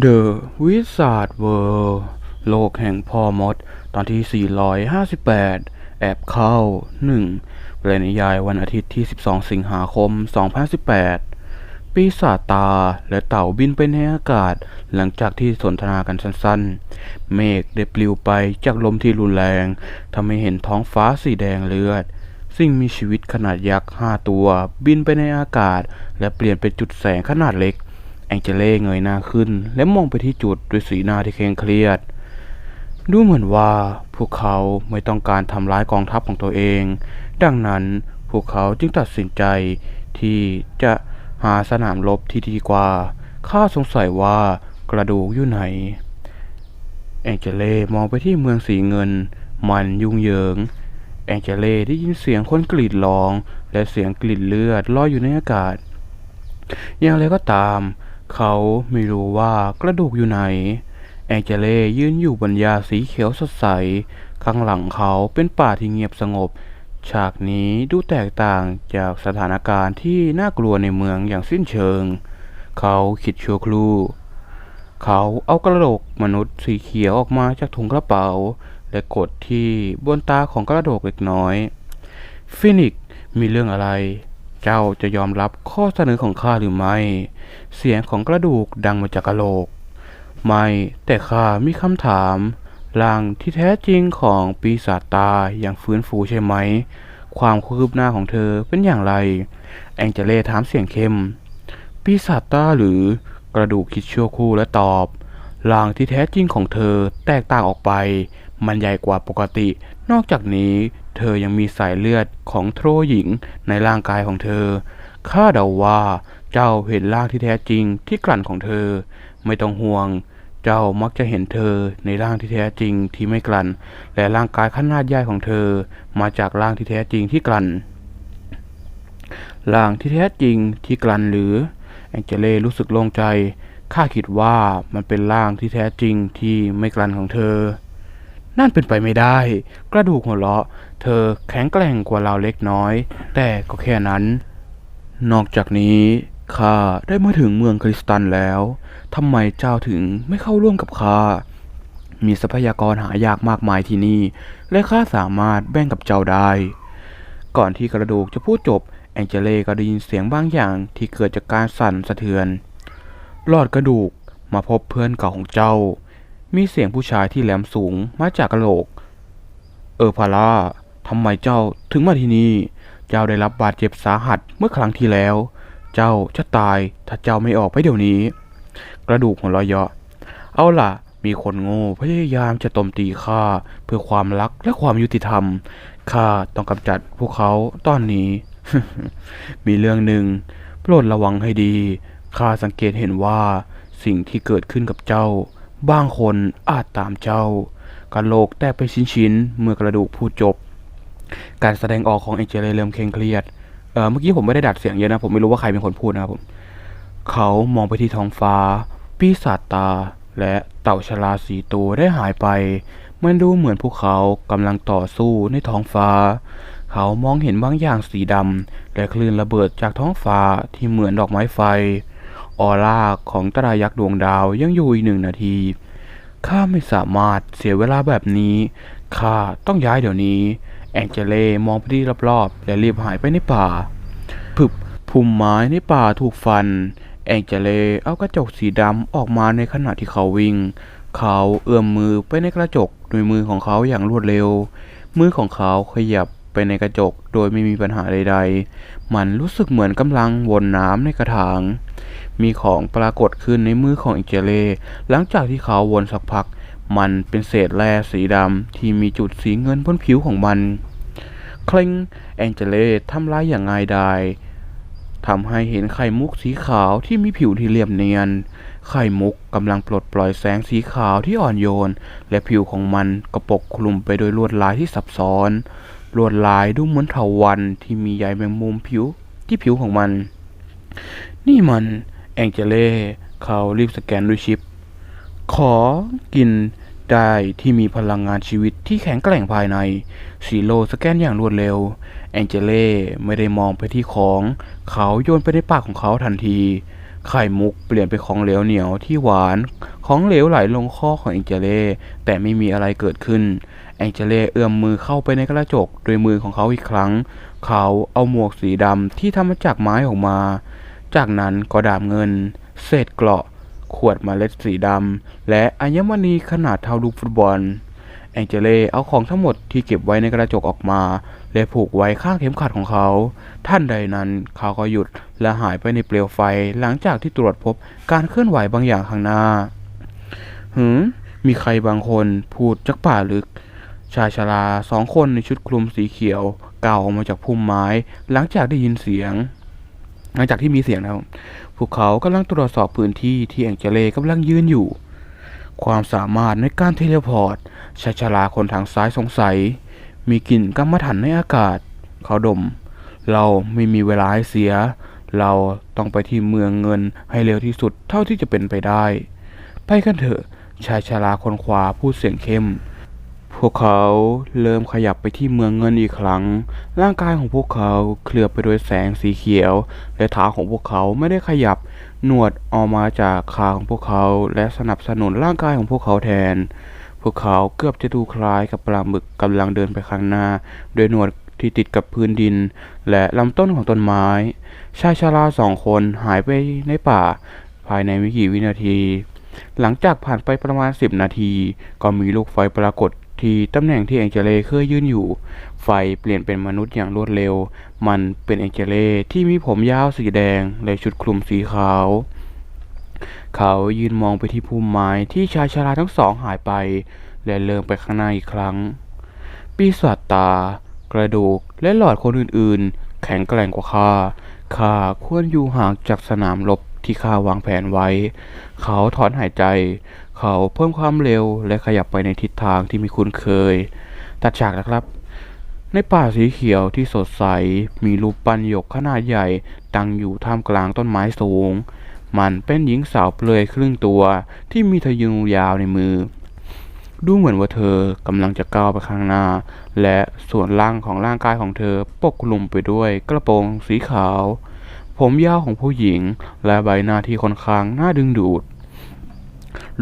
The Wizard World โลกแห่งพ่อมด ตอนที่ 458 แอบเข้า 1แปลนิยายวันอาทิตย์ที่ 12 สิงหาคม 2018 ปีศาจตาและเต่าบินไปในอากาศ หลังจากที่สนทนากันสั้นๆ เมฆได้ปลิวไปจากลมที่รุนแรงทำให้เห็นท้องฟ้าสีแดงเลือดสิ่งมีชีวิตขนาดยักษ์ห้าตัว บินไปในอากาศ และเปลี่ยนเป็นจุดแสงขนาดเล็ก องเจเล่เงยหน้าขึ้น และมองไปที่จุดด้วยสีหน้าที่เคร่งเครียด ดูเหมือนว่าพวกเขาไม่ต้องการทำร้ายกองทัพของตัวเอง ดังนั้นพวกเขาจึงตัดสินใจที่จะหาสนามรบที่ดีกว่า ข้าสงสัยว่ากระดูกอยู่ไหน แองเจเล่มองไปที่เมืองสีเงิน มันยุ่งเหยิง แองเจเล่ได้ยินเสียงคนกรีดร้อง และเสียงกลิ่นเลือดลอยอยู่ในอากาศ อย่างไรก็ตาม เขาไม่รู้ว่ากระดูกอยู่ไหน แองเจเล่ยืนอยู่บนหญ้าสีเขียวสดใส ข้างหลังเขาเป็นป่าที่เงียบสงบ ฉากนี้ดูแตกต่างจากสถานการณ์ที่น่ากลัวในเมืองอย่างสิ้นเชิง เขาคิดชั่วครู่เขาเอากระโหลกมนุษย์สีเขียวออกมาจากถุงกระเป๋า และกดที่บนตาของกระโหลกเล็กน้อย ฟินิกมีเรื่องอะไร เจ้าจะยอมรับข้อเสนอของข้าหรือไม่ เสียงของกระดูกดังมาจากกระโหลก ไม่ แต่ข้ามีคำถามร่างที่แท้จริงของปีศาจตาอย่างฟื้นฟูใช่ไหม ความคืบหน้าของเธอเป็นอย่างไร แองเจเล่ถามเสียงเข้ม ปีศาจตาหรือกระดูกคิดชั่วคู่และตอบร่างที่แท้จริงของเธอแตกต่างออกไป มันใหญ่กว่าปกติ นอกจากนี้ เธอยังมีสายเลือดของโทรหญิงในร่างกายของเธอ ข้าเดาว่าเจ้าเห็นร่างที่แท้จริงที่กลั่นของเธอ ไม่ต้องห่วง เจ้ามักจะเห็นเธอในร่างที่แท้จริงที่ไม่กลั่น และร่างกายขนาดใหญ่ของเธอ มาจากร่างที่แท้จริงที่กลั่น ร่างที่แท้จริงที่กลั่นหรือ แองเจเล่รู้สึกโล่งใจข้าคิดว่ามันเป็นร่างที่แท้จริงที่ไม่กลั่นของเธอ นั่นเป็นไปไม่ได้ กระดูกหัวเราะ เธอแข็งแกร่งกว่าเราเล็กน้อย แต่ก็แค่นั้น นอกจากนี้ข้าได้มาถึงเมืองคริสตันแล้วทำไมเจ้าถึงไม่เข้าร่วมกับข้ามีทรัพยากรหายากมากมายที่นี่ และข้าสามารถแบ่งกับเจ้าได้ ก่อนที่กระดูกจะพูดจบ แองเจเล่ก็ได้ยินเสียงบางอย่างที่เกิดจากการสั่นสะเทือน หลอดกระดูกมาพบเพื่อนเก่าของเจ้า มีเสียงผู้ชายที่แหลมสูงมาจากกระโหลก เออพาร่าทำไมเจ้าถึงมาที่นี่ เจ้าได้รับบาดเจ็บสาหัสเมื่อครั้งที่แล้ว เจ้าจะตายถ้าเจ้าไม่ออกไปเดี๋ยวนี้ กระดูกของรอยเยาะ เอาล่ะ มีคนโง่พยายามจะโจมตีข้าเพื่อความรักและความยุติธรรม ข้าต้องกำจัดพวกเขาตอนนี้ มีเรื่องหนึ่งโปรดระวังให้ดี ข้าสังเกตเห็นว่าสิ่งที่เกิดขึ้นกับเจ้า บางคนอาจตามเจ้ากระโหลกแตกไปชิ้นๆเมื่อกระดูกพูดจบ การแสดงออกของเอเจเรเริ่มเคร่งเครียดเออเมื่อกี้ผมไม่ได้ดัดเสียงเยอะนะ ผมไม่รู้ว่าใครเป็นคนพูดนะครับผม เขามองไปที่ท้องฟ้า ปีศาจตา และเต่าชลาสีตัวได้หายไป มันดูเหมือนพวกเขากำลังต่อสู้ในท้องฟ้า เขามองเห็นบางอย่างสีดำและคลื่นระเบิดจากท้องฟ้าที่เหมือนดอกไม้ไฟ ออร่าของตรายักษ์ดวงดาวยังอยู่อีกหนึ่งนาที ข้าไม่สามารถเสียเวลาแบบนี้ ข้าต้องย้ายเดี๋ยวนี้ แองเจเลมองไปที่รอบๆ และรีบหายไปในป่าผึบพุ่มไม้ในป่าถูกฟัน แองเจเลเอากระจกสีดำออกมาในขณะที่เขาวิ่ง เขาเอื้อมมือไปในกระจกโดยมือของเขาอย่างรวดเร็ว มือของเขาขยับ ไปในกระจกโดยไม่มีปัญหาใดๆ มันรู้สึกเหมือนกำลังวนน้ำในกระถาง มีของปรากฏขึ้นในมือขององเจเล่หลังจากที่เขาวนสักพัก มันเป็นเศษแร่สีดำที่มีจุดสีเงินบนผิวของมัน คลิงแองเจเล่ทำร้ายอย่างง่ายดายทำให้เห็นไข่มุกสีขาวที่มีผิวที่เรียบเนียน ไข่มุกกำลังปลดปล่อยแสงสีขาวที่อ่อนโยน และผิวของมันก็ปกคลุมไปด้วยลวดลายที่ซับซ้อน ลวดลายดูเหมือนเถาวัลย์ที่มีใยแมงมุมผิวที่ผิวของมัน นี่มันแองเจเล่เขารีบสแกนด้วยชิป ขอกินได้ที่มีพลังงานชีวิตที่แข็งแกร่งภายในซีโร่สแกนอย่างรวดเร็ว แองเจเล่ไม่ได้มองไปที่ของ เขาโยนไปในปากของเขาทันที ไข่มุกเปลี่ยนเป็นของเหลวเหนียวที่หวาน ของเหลวไหลลงคอของแองเจเล่แต่ไม่มีอะไรเกิดขึ้น แองเจเล่เอื้อมมือเข้าไปในกระจกด้วยมือของเขาอีกครั้ง เขาเอาหมวกสีดำที่ทำมาจากไม้ออกมา จากนั้นก็ดาบเงิน เศษเกราะ ขวดมเมล็ดสีดำและอัญมณีขนาดเท่าลูกฟุตบอล แองเจเล่เอาของทั้งหมดที่เก็บไว้ในกระจกออกมา และผูกไว้ข้างเข็มขัดของเขา ท่านใดนั้นเขาก็หยุดและหายไปในเปลวไฟหลังจากที่ตรวจพบการเคลื่อนไหวบางอย่างข้างหน้า หืม มีใครบางคนพูดจากป่าลึก ชายชราสองคนในชุดคลุมสีเขียวก้าวออกมาจากพุ่มไม้ หลังจากได้ยินเสียง หลังจากที่มีเสียงนะครับพวกเขากำลังตรวจสอบพื้นที่ที่แองเจเล่กำลังยืนอยู่ ความสามารถในการเทเลพอร์ตชายชราคนทางซ้ายสงสัย มีกลิ่นกัมมถันในอากาศ เขาดม เราไม่มีเวลาให้เสีย เราต้องไปที่เมืองเงินให้เร็วที่สุดเท่าที่จะเป็นไปได้ ไปกันเถอะ ชายชราคนขวาพูดเสียงเข้ม พวกเขาเริ่มขยับไปที่เมืองเงินอีกครั้ง ร่างกายของพวกเขาเคลือบไปด้วยแสงสีเขียว และเท้าของพวกเขาไม่ได้ขยับ หนวดออกมาจากขาของพวกเขา และสนับสนุนร่างกายของพวกเขาแทน พวกเขาเกือบจะดูคล้ายกับปลาหมึกกำลังเดินไปข้างหน้าโดยหนวดที่ติดกับพื้นดิน และลำต้นของต้นไม้ ชายชราสองคนหายไปในป่า ภายในไม่กี่วินาที หลังจากผ่านไปประมาณ 10 นาที ก็มีลูกไฟปรากฏที่ตำแหน่งที่แองเจเลเคยยืนอยู่ ไฟเปลี่ยนเป็นมนุษย์อย่างรวดเร็ว มันเป็นแองเจเลที่มีผมยาวสีแดงและชุดคลุมสีขาว เขายืนมองไปที่พุ่มไม้ที่ชายชราทั้งสองหายไป และเริ่มไปข้างหน้าอีกครั้ง ปีศาจตา กระดูกและหลอดคนอื่นๆ แข็งแกร่งกว่าข้า ข้าควรอยู่ห่างจากสนามรบที่ข้าวางแผนไว้ เขาถอนหายใจ เขาเพิ่มความเร็วและขยับไปในทิศทางที่ม่คุ้นเคย ตัดฉากนะครับ ในป่าสีเขียวที่สดใส มีรูปปั้นหยกขนาดใหญ่ตั้งอยู่ท่ามกลางต้นไม้สูง มันเป็นหญิงสาวเปลือยครึ่งตัวที่มีทะยุงยาวในมือ ดูเหมือนว่าเธอกำลังจะก้าวไปข้างหน้า และส่วนล่างของร่างกายของเธอปกคลุมไปด้วยกระโปรงสีขาว ผมยาวของผู้หญิง และใบหน้าที่ค่อนข้างน่าดึงดูด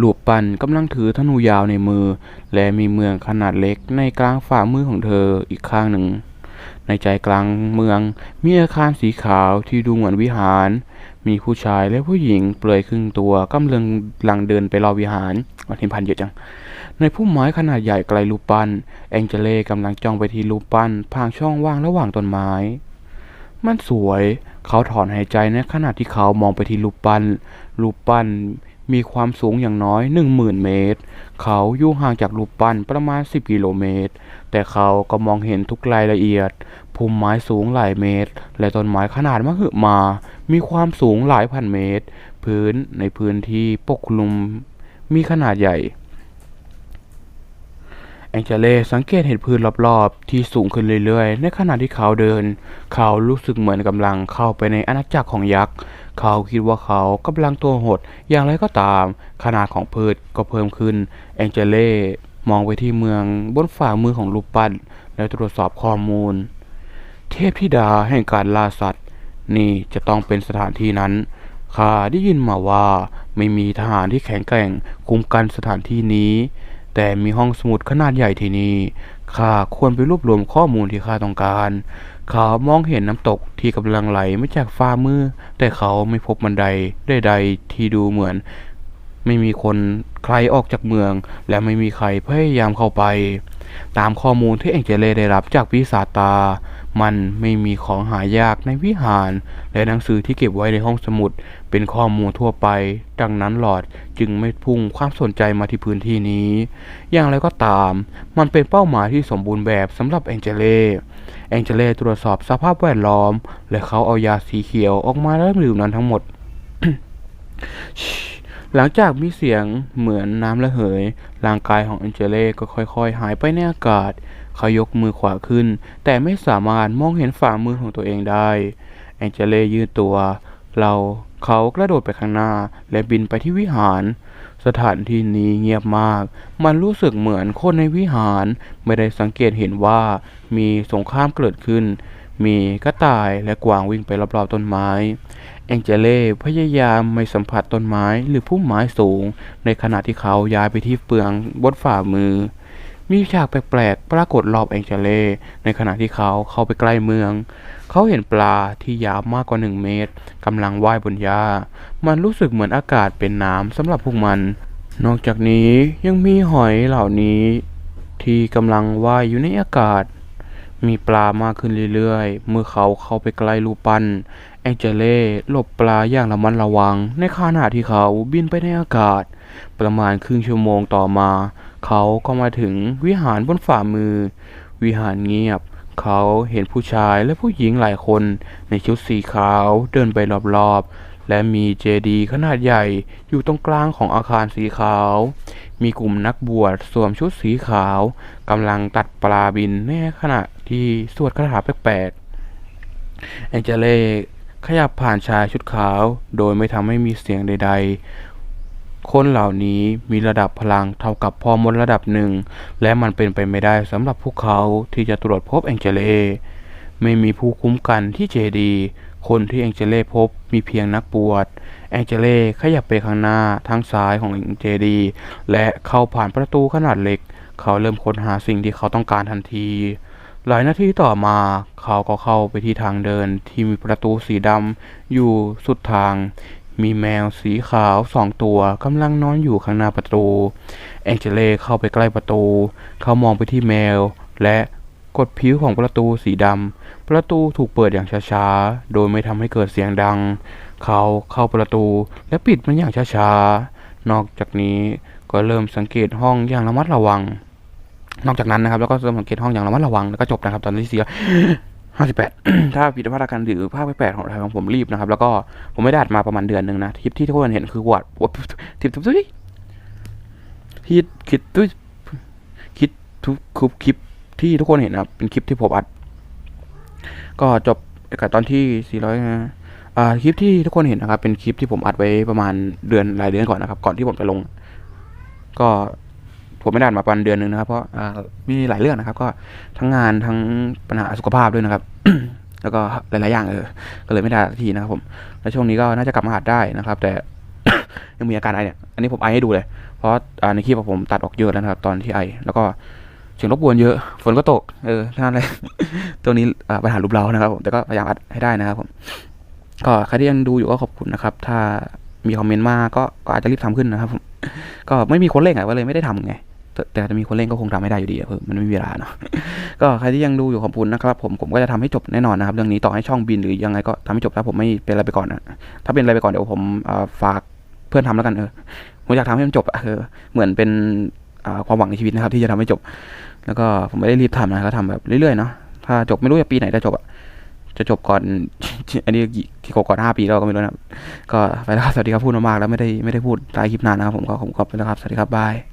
ลูกปั้นกำลังถือธนูยาวในมือ และมีเมืองขนาดเล็กในกลางฝ่ามือของเธออีกข้างหนึ่ง ในใจกลางเมืองมีอาคารสีขาวที่ดูเหมือนวิหาร มีผู้ชายและผู้หญิงเปลือยครึ่งตัวกำลังลังเดินไปรอบวิหารวันทินพันเยอะจัง ในพุ่มไม้ขนาดใหญ่ไกลรูปปั้นแองเจเล่กำลังจ้องไปที่รูปปั้นผ่างช่องว่างระหว่างต้นไม้ มันสวย เขาถอนหายใจในขณะที่เขามองไปที่รูปปั้นรูปปั้น มีความสูงอย่างน้อยหนึ่งหมื่นเมตร เขาอยู่ห่างจากรูปปั้นประมาณ 10 กิโลเมตร แต่เขาก็มองเห็นทุกรายละเอียดพุ่มไม้สูงหลายเมตร และต้นไม้ขนาดมหึมา มีความสูงหลายพันเมตร พื้นในพื้นที่ปกคลุมมีขนาดใหญ่แองเจเลสังเกตเห็นพื้นรอบๆ ที่สูงขึ้นเรื่อยๆ ในขณะที่เขาเดิน เขารู้สึกเหมือนกำลังเข้าไปในอาณาจักรของยักษ์ เขาคิดว่าเขากำลังตัวหด อย่างไรก็ตาม ขนาดของพืชก็เพิ่มขึ้น แองเจเล่มองไปที่เมืองบนฝ่ามือของรูปปั้น และตรวจสอบข้อมูล เทพธิดาแห่งการล่าสัตว์ นี่จะต้องเป็นสถานที่นั้นข้าได้ยินมาว่าไม่มีทหารที่แข็งแกร่งคุมกันสถานที่นี้ แต่มีห้องสมุดขนาดใหญ่ที่นี่ข้าควรไปรวบรวมข้อมูลที่ข้าต้องการ เขามองเห็นน้ำตกที่กำลังไหลมาจากฝ่ามือ แต่เขาไม่พบบันไดใดๆที่ดูเหมือน ไม่มีคนใครออกจากเมือง และไม่มีใครพยายามเข้าไป ตามข้อมูลที่เอ็งเจเลได้รับจากปีศาจตา มันไม่มีของหายากในวิหาร และหนังสือที่เก็บไว้ในห้องสมุด เป็นข้อมูลทั่วไป ดังนั้นหลอดจึงไม่พุ่งความสนใจมาที่พื้นที่นี้ อย่างไรก็ตาม มันเป็นเป้าหมายที่สมบูรณ์แบบสำหรับแองเจเล่ แองเจเลตรวจสอบสภาพแวดล้อม และเขาเอายาสีเขียวออกมาแล้วดื่มนั้นทั้งหมด หลังจากมีเสียงเหมือนน้ำระเหย ร่างกายของแองเจเลก็ค่อยๆ หายไปในอากาศ เขายกมือขวาขึ้น แต่ไม่สามารถมองเห็นฝ่ามือของตัวเองได้ แองเจเลยืดตัว เราเขากระโดดไปข้างหน้า และบินไปที่วิหาร สถานที่นี้เงียบมาก มันรู้สึกเหมือนคนในวิหารไม่ได้สังเกตเห็นว่ามีสงครามเกิดขึ้น มีกระต่ายและกวางวิ่งไปรอบๆต้นไม้ แองเจเล่พยายามไม่สัมผัสต้นไม้หรือพุ่มไม้สูง ในขณะที่เขาย้ายไปที่เปลืองบนฝ่ามือ มีฉากแปลกๆปรากฏรอบแองเจเล่ในขณะที่เขาเข้าไปใกล้เมือง เขาเห็นปลาที่ยาวมากกว่าหนึ่งเมตรกำลังว่ายบนหญ้า มันรู้สึกเหมือนอากาศเป็นน้ำสำหรับพวกมัน นอกจากนี้ยังมีหอยเหล่านี้ ที่กำลังว่ายอยู่ในอากาศ มีปลามากขึ้นเรื่อยๆ เมื่อเขาเข้าไปใกล้รูปปั้นแองเจเล่หลบปลาอย่างระมัดระวัง ในขณะที่เขาบินไปในอากาศ ประมาณครึ่งชั่วโมงต่อมา เขาก็มาถึงวิหารบนฝ่ามือ วิหารเงียบ เขาเห็นผู้ชายและผู้หญิงหลายคนในชุดสีขาวเดินไปรอบๆ และมีเจดีย์ขนาดใหญ่อยู่ตรงกลางของอาคารสีขาว มีกลุ่มนักบวชสวมชุดสีขาวกำลังตัดปลาบินในขณะที่สวดคาถาแปลกๆแองเจเล่ขยับผ่านชายชุดขาว โดยไม่ทำให้มีเสียงใดๆ คนเหล่านี้มีระดับพลังเท่ากับพอมดระดับหนึ่ง และมันเป็นไปไม่ได้สำหรับพวกเขาที่จะตรวจพบแองเจเล่ไม่มีผู้คุ้มกันที่เจดี คนที่แองเจเล่พบมีเพียงนักบวช แองเจเล่ขยับไปข้างหน้าทางซ้ายของเจดี และเข้าผ่านประตูขนาดเล็ก เขาเริ่มค้นหาสิ่งที่เขาต้องการทันที หลายนาทีต่อมา เขาก็เข้าไปที่ทางเดินที่มีประตูสีดำอยู่สุดทาง มีแมวสีขาวสองตัวกำลังนอนอยู่ข้างหน้าประตู แองเจเลเข้าไปใกล้ประตู เขามองไปที่แมว และกดผิวของประตูสีดำ ประตูถูกเปิดอย่างช้าๆ โดยไม่ทำให้เกิดเสียงดัง เขาเข้าประตูและปิดมันอย่างช้าๆ นอกจากนี้ก็เริ่มสังเกตห้องอย่างระมัดระวัง นอกจากนั้นนะครับ แล้วก็เริ่มสังเกตห้องอย่างระมัดระวังแล้วก็จบนะครับตอนที่เสีย 58 ถ้าผิดพลาดการหรือภาคแปดของของผมรีบนะครับ แล้วก็ผมไม่ได้อัดมาประมาณเดือนหนึ่งนะทิปที่ทุกคนเห็นคือวอดวอดทิปทุบทุยที่คิดทุยคิดทุกคลิปที่ทุกคนเห็นนะเป็นคลิปที่ผมอัด ก็จบกับตอนที่ 400นะอ่าคลิปที่ทุกคนเห็นนะครับ เป็นคลิปที่ผมอัดไว้ประมาณเดือนหลายเดือนก่อนนะครับ ก่อนที่ผมจะลง ก็ ผมไม่ได้อัดมาประมาณเดือนหนึ่งนะครับ เพราะมีหลายเรื่องนะครับ ก็ทั้งงานทั้งปัญหาสุขภาพด้วยนะครับ แล้วก็หลายๆอย่างเออก็เลยไม่ได้ทีนะครับ ผมแล้วช่วงนี้ก็น่าจะกลับมาอัดได้นะครับ แต่ยังมีอาการไอเนี่ย อันนี้ผมไอให้ดูเลย เพราะาในคลิปผมตัดออกเยอะแล้วนะครับ ตอนที่ไอ แล้วก็เสียงรบกวนเยอะ ฝนก็ตก เออนั่นเลยตัวนี้ปัญหารูปเรานะครับผมแต่ก็พยายามอัดให้ได้นะครับผม ก็ใครที่ยังดูอยู่ก็ขอบคุณนะครับ ถ้ามีคอมเมนต์มาก็ก็อาจจะรีบทำขึ้นนะครับผม ก็ไม่มีคนเล่นอะก็เลยไม่ได้ทำไง แต่จะมีคนเล่นก็คงทำไม่ได้อยู่ดีอะเออมันไม่มีเวลาเนาะก็ใครที่ยังดูอยู่ขอบคุณนะครับ ผมผมก็จะทำให้จบแน่นอนนะครับ เรื่องนี้ต่อให้ช่องบินหรือยังไงก็ทำให้จบถ้าผมไม่เป็นอะไรไปก่อนนะถ้าเป็นอะไรไปก่อนเดี๋ยวผมฝากเพื่อนทำแล้วกันเออผมอยากทำให้มันจบอะเออเหมือนเป็นความหวังในชีวิตนะครับ ที่จะทำให้จบ แล้วก็ผมไม่ได้รีบทำนะก็ทำแบบเรื่อยๆเนาะถ้าจบไม่รู้จะปีไหนจะจบอะจะจบก่อน อันนี้ที่ก่อนห้าปีแล้วก็ไม่รู้นะก็ไปแล้วครับสวัสดีครับพูดมากๆแล้วไม่ได้ไม่ได้พูดหลายคลิปนานนะครับผมก็ผมขอบคุณนะครับสวัสดีครับบาย